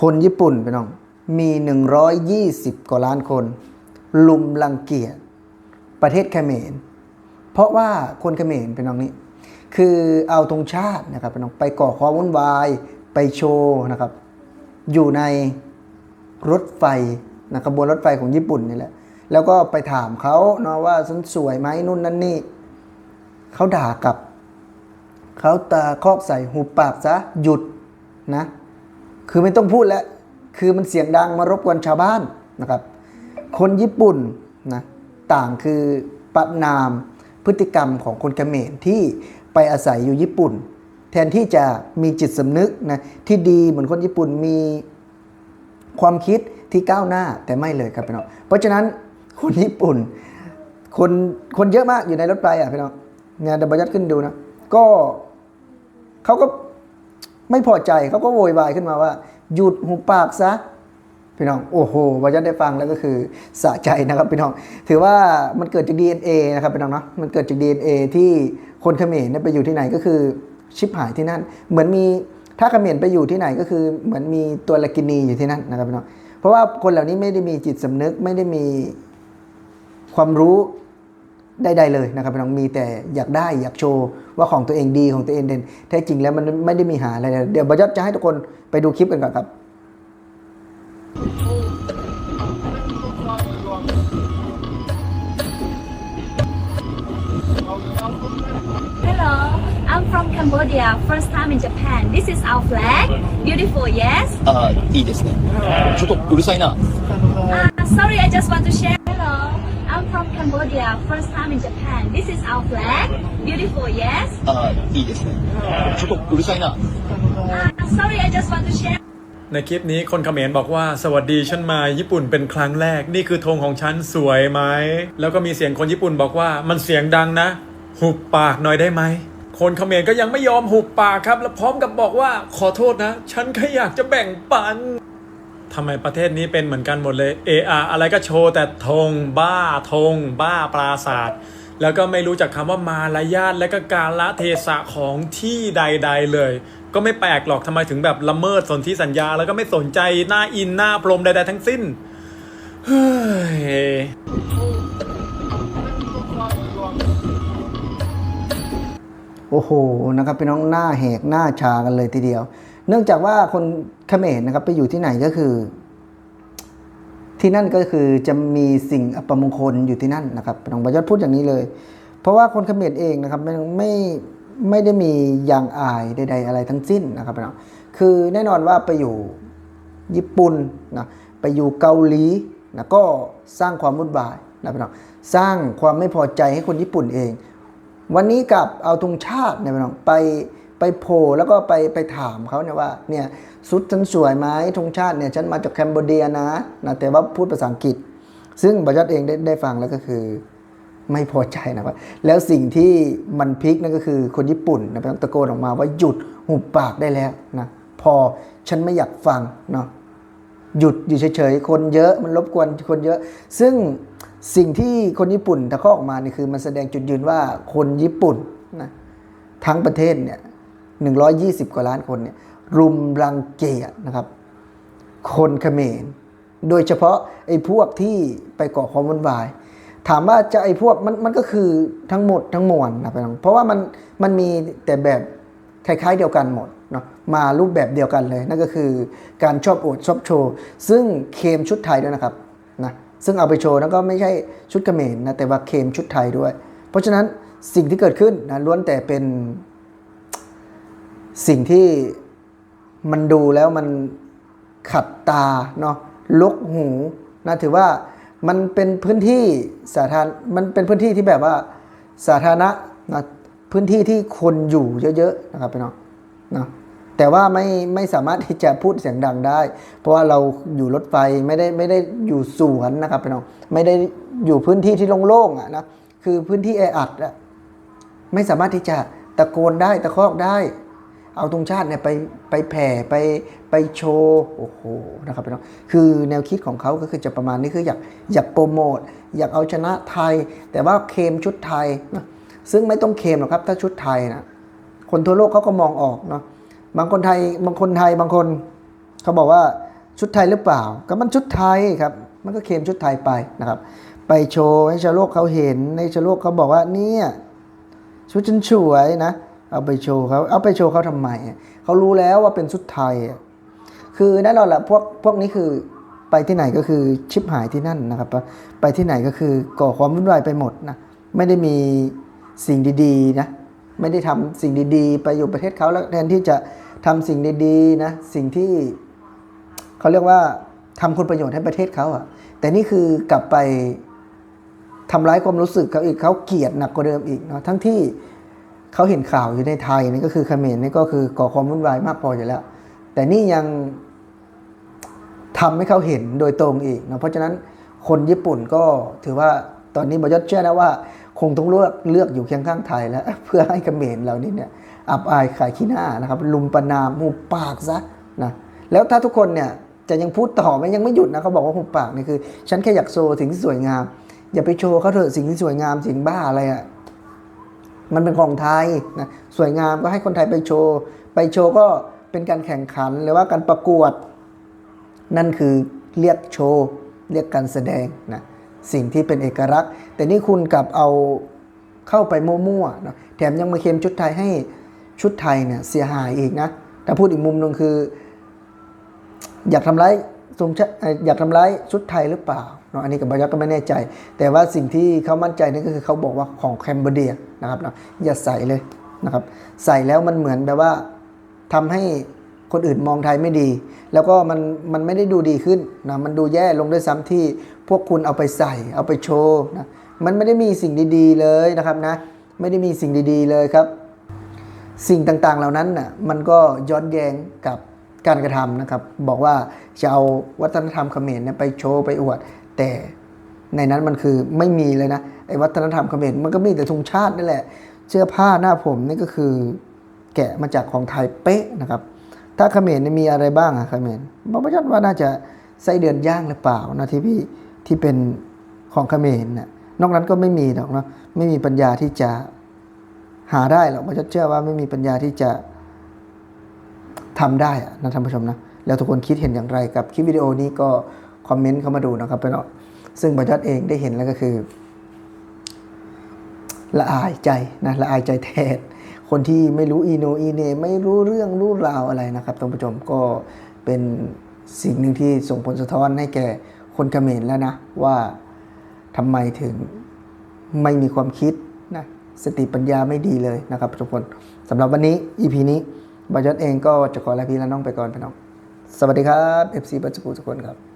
คนญี่ปุ่นพี่น้อง มี 120 กว่าล้านคน ลุมรังเกียจประเทศเขมร เพราะว่าคนเขมรเป็นน้องนี้ คือเอาธงชาตินะครับพี่น้องไปก่อความวุ่นวายไปโชว์นะครับ อยู่ในรถไฟนะขบวนรถไฟของญี่ปุ่นนี่แหละ แล้วก็ไปถามเขาเนาะว่าฉันสวยไหมนู่นนั่นนี่เขาด่ากลับเขาตาคอกใส่หูปากซะหยุดนะ คือไม่ต้องพูดแล้ว คือมันเสียงดังมารบกวนชาวบ้านนะครับ คนญี่ปุ่นนะต่างคือประนามพฤติกรรมของคนเขมรที่ไปอาศัยอยู่ญี่ปุ่น แทนที่จะมีจิตสำนึกนะที่ดีเหมือนคนญี่ปุ่นมีความคิดที่ก้าวหน้าแต่ไม่เลยครับพี่น้องเพราะฉะนั้นคนญี่ปุ่นคนคนเยอะมากอยู่ในรถไฟอะพี่น้องเนี่ยเดบยัดขึ้นดูนะก็เขาก็ ไม่พอใจเขาก็โวยวายขึ้นมาว่า หยุดหุบปากซะพี่น้องโอ้โหวายัได้ฟังแล้วก็คือสะใจนะครับพี่น้อง ถือว่ามันเกิดจาก DNA นะครับพี่น้องเนาะมันเกิดจาก DNA ที่คนเขมรเนี่ยไปอยู่ที่ไหนก็คือชิปหายที่นั่น เหมือนมีถ้าเขมรไปอยู่ที่ไหนก็คือเหมือนมีตัวละกินีอยู่ที่นั่นนะครับพี่น้องเพราะว่าคนเหล่านี้ไม่ได้มีจิตสำนึกไม่ได้มีความรู้ ใดๆเลยนะครับพี่น้องมีแต่อยากได้อยากโชว์ว่าของตัวเองดีของตัวเองเด่นแท้จริงแล้วมันไม่ได้มีหาอะไรเลยเดี๋ยวบอยศจะให้ทุกคนไปดูคลิปกันก่อนครับ Hello, I'm from Cambodia. First time in Japan. This is our flag. Beautiful, yes? ああ、いいですね。ちょっとうるさいな。 Uh, sorry, I just want to share. Hello, I'm from Cambodia. First time in Japan. This is our flag. Beautiful, yes? ああ、いいですね。ちょっとうるさいな。 Uh, sorry, I just want to share. ในคลิปนี้คนเขมรบอกว่าสวัสดีฉันมาญี่ปุ่นเป็นครั้งแรก นี่คือธงของฉันสวยไหมแล้วก็มีเสียงคนญี่ปุ่นบอกว่ามันเสียงดังนะ หุบปากหน่อยได้ไหมคนเขมรก็ยังไม่ยอมหุบปากครับ แล้วพร้อมกับบอกว่าขอโทษนะ ฉันแค่อยากจะแบ่งปันท ำไมประเทศนี้เป็นเหมือนกันหมดเลย เอออะไรก็โชว์แต่ธงบ้าธงบ้าปราศาสตร์แล้วก็ไม่รู้จักคำว่ามารยาทและก็การละเทศะของที่ใด ๆ เลย ก็ไม่แปลกหรอกทำไมถึงแบบละเมิดสนธิสัญญา แล้วก็ไม่สนใจหน้าอินหน้าพรหมใด ๆ ทั้งสิ้นเฮ้ยโอ้โหนะครับพี่น้องหน้าแหกหน้าชากันเลยทีเดียว เนื่องจากว่าคนเขมรนะครับไปอยู่ที่ไหนก็คือ ที่นั่นก็คือจะมีสิ่งอัปมงคลอยู่ที่นั่นนะครับน้องบรยศพูดอย่างนี้เลย เพราะว่าคนเขมรเองนะครับไม่ไม่ไม่ได้มียางอายใด ๆ อะไรทั้งสิ้นนะครับพี่น้องคือแน่นอนว่าไปอยู่ญี่ปุ่นนะไปอยู่เกาหลีนะก็สร้างความวุ่นวายนะพี่น้องสร้างความไม่พอใจให้คนญี่ปุ่นเอง วันนี้กับเอาธงชาติเนี่ยพี่น้องไป ไปโผล่แล้วก็ไปไปถามเขาเนี่ยว่าเนี่ยสุดฉันสวยไหมธงชาติเนี่ยฉันมาจากแคนเบเดียนะนะแต่ว่าพูดภาษาอังกฤษ ซึ่งบัจัดเองได้ได้ฟังแล้วก็คือไม่พอใจนะครับแล้วสิ่งที่มันพลิกนั่นก็คือคนญี่ปุ่นนะพี่น้องตะโกนออกมาว่าหยุดหุบปากได้แล้วนะพอฉันไม่อยากฟังเนาะหยุดอยู่เฉยๆ คนเยอะมันรบกวนคนเยอะ ซึ่งสิ่งที่คนญี่ปุ่นตะคอกออกมานี่คือมันแสดงจุดยืนว่าคนญี่ปุ่นนะทั้งประเทศเนี่ย 120 กว่าล้านคนเนี่ยรุมรังเกียจนะครับ คนเขมร โดยเฉพาะไอ้พวกที่ไปก่อความวุ่นวาย ถามว่าจะไอ้พวกมันมันก็คือทั้งหมดทั้งมวลนะพี่น้องเพราะว่ามันมันมีแต่แบบคล้าย ๆ เดียวกันหมดเนาะมารูปแบบเดียวกันเลย นั่นก็คือการชอบอวดชอบโชว์ ซึ่งเคมชุดไทยด้วยนะครับนะซึ่งเอาไปโชว์นั้นก็ไม่ใช่ชุดเขมรนะแต่ว่าเคมชุดไทยด้วย เพราะฉะนั้นสิ่งที่เกิดขึ้นนะล้วนแต่เป็น สิ่งที่มันดูแล้วมันขัดตาเนาะลกหูนะถือว่ามันเป็นพื้นที่สาธารณมันเป็นพื้นที่ที่แบบว่าสาธารณะนะพื้นที่ที่คนอยู่เยอะๆนะครับพี่น้องนะแต่ว่าไม่ไม่สามารถที่จะพูดเสียงดังได้ เพราะว่าเราอยู่รถไฟไม่ได้ไม่ได้อยู่สวนนะครับพี่น้องไม่ได้อยู่พื้นที่ที่โล่งๆอะนะคือพื้นที่แออัดอะไม่สามารถที่จะตะโกนได้ตะคอกได้ เอาตรงชาติเนี่ยไปไปแผ่ไปไปโชว์โอ้โหนะครับพี่น้องคือแนวคิดของเขาก็คือจะประมาณนี้คืออยากอยากโปรโมทอยากเอาชนะไทย แต่ว่าเคมชุดไทยนะซึ่งไม่ต้องเคมหรอกครับถ้าชุดไทยนะคนทั่วโลกเขาก็มองออกเนาะบางคนไทยบางคนไทยบางคนเขาบอกว่าชุดไทยหรือเปล่า ก็มันชุดไทยครับ มันก็เคมชุดไทยไปนะครับ ไปโชว์ให้ชาวโลกเขาเห็น ให้ชาวโลกเขาบอกว่าเนี่ยชุดฉันสวยนะ เอาไปโชว์เขาเอาไปโชว์เขาทำไมเขารู้แล้วว่าเป็นชุดไทย คือแน่นอนแหละพวกพวกนี้คือไปที่ไหนก็คือชิปหายที่นั่นนะครับ ไปที่ไหนก็คือก่อความวุ่นวายไปหมดนะไม่ได้มีสิ่งดีๆนะไม่ได้ทำสิ่งดีๆ ไปอยู่ประเทศเขาแล้วแทนที่จะทำสิ่งดีๆนะสิ่งที่เขาเรียกว่าทำคุณประโยชน์ให้ประเทศเขาอะแต่นี่คือกลับไปทำร้ายความรู้สึกเขาอีกเขาเกลียดหนักกว่าเดิมอีกเนาะทั้งที่ เขาเห็นข่าวอยู่ในไทยนี่ก็คือเขมรนี่ก็คือก่อความวุ่นวายมากพออยู่แล้ว แต่นี่ยังทำให้เขาเห็นโดยตรงอีกนะเพราะฉะนั้นคนญี่ปุ่นก็ถือว่าตอนนี้บยศเชื่อนะว่าคงต้องเลือกเลือกอยู่เคียงข้างไทยแล้ว เพื่อให้เขมรเรานี่เนี่ยอับอายขายขี้หน้านะครับลุมประนามหุบปากซะนะแล้วถ้าทุกคนเนี่ยจะยังพูดต่อมันยังไม่หยุดนะเขาบอกว่าหุบปากนี่คือ ฉันแค่อยากโชว์สิ่งที่สวยงาม อย่าไปโชว์เขาเถอะสิ่งที่สวยงามสิ่งบ้าอะไรอะ มันเป็นของไทยนะสวยงามก็ให้คนไทยไปโชว์ ไปโชว์ก็เป็นการแข่งขันหรือว่าการประกวด นั่นคือเรียกโชว์ เรียกการแสดงนะสิ่งที่เป็นเอกลักษณ์ แต่นี่คุณกลับเอาเข้าไปมั่วๆนะแถมยังมาเค็มชุดไทยให้ชุดไทยเนี่ยเสียหายอีกนะแต่พูดอีกมุมหนึ่งคือ อยากทำร้าย ทรงอยากทำร้ายชุดไทยหรือเปล่าเนาะอันนี้กับบายักก็ไม่แน่ใจ แต่ว่าสิ่งที่เขามั่นใจนี่ก็คือเขาบอกว่าของแคมเบเดียนะครับนะอย่าใส่เลยนะครับ ใส่แล้วมันเหมือนแบบว่าทำให้คนอื่นมองไทยไม่ดี แล้วก็มันมันไม่ได้ดูดีขึ้นนะมันดูแย่ลงด้วยซ้ำที่พวกคุณเอาไปใส่ เอาไปโชว์นะมันไม่ได้มีสิ่งดีๆเลยนะครับนะไม่ได้มีสิ่งดีๆเลยครับ สิ่งต่างๆเหล่านั้นน่ะมันก็ย้อนแยงกับ การกระทำนะครับ บอกว่าจะเอาวัฒนธรรมเขมรเนี่ยไปโชว์ไปอวด แต่ในนั้นมันคือไม่มีเลยนะไอ้วัฒนธรรมเขมรมันก็มีแต่ธงชาตินั่แหละ เสื้อผ้าหน้าผมนี่ก็คือแกะมาจากของไทยเป๊ะนะครับ ถ้าเขมรเนี่ยมีอะไรบ้างอะเขมรบอกว่าว่าน่าจะไส้เดือนย่างหรือเปล่านะที่พี่ที่เป็นของเขมรน่ะนอกนั้นก็ไม่มีหรอกเนาะไม่มีปัญญาที่จะหาได้หรอกผมจะเชื่อว่าไม่มีปัญญาที่จะ ทำได้นะท่านผู้ชมนะ แล้วทุกคนคิดเห็นอย่างไรกับคลิปวิดีโอนี้ก็คอมเมนต์เข้ามาดูนะครับพี่น้องซึ่งบรรยัดเองได้เห็นแล้วก็คือ ละอายใจนะละอายใจแทนคนที่ไม่รู้อีโนอีเนไม่รู้เรื่องรู้ราวอะไรนะครับท่านผู้ชมก็เป็นสิ่งหนึ่งที่ส่งผลสะท้อนให้แก่คนเขมรแล้วนะ ว่าทำไมถึงไม่มีความคิดนะสติปัญญาไม่ดีเลยนะครับทุกคนสำหรับวันนี้ EP นี้ บายศเองก็จะขอลาพี่และน้องไปก่อนพี่น้อง สวัสดีครับ FC บัจจุกุทุกคนครับ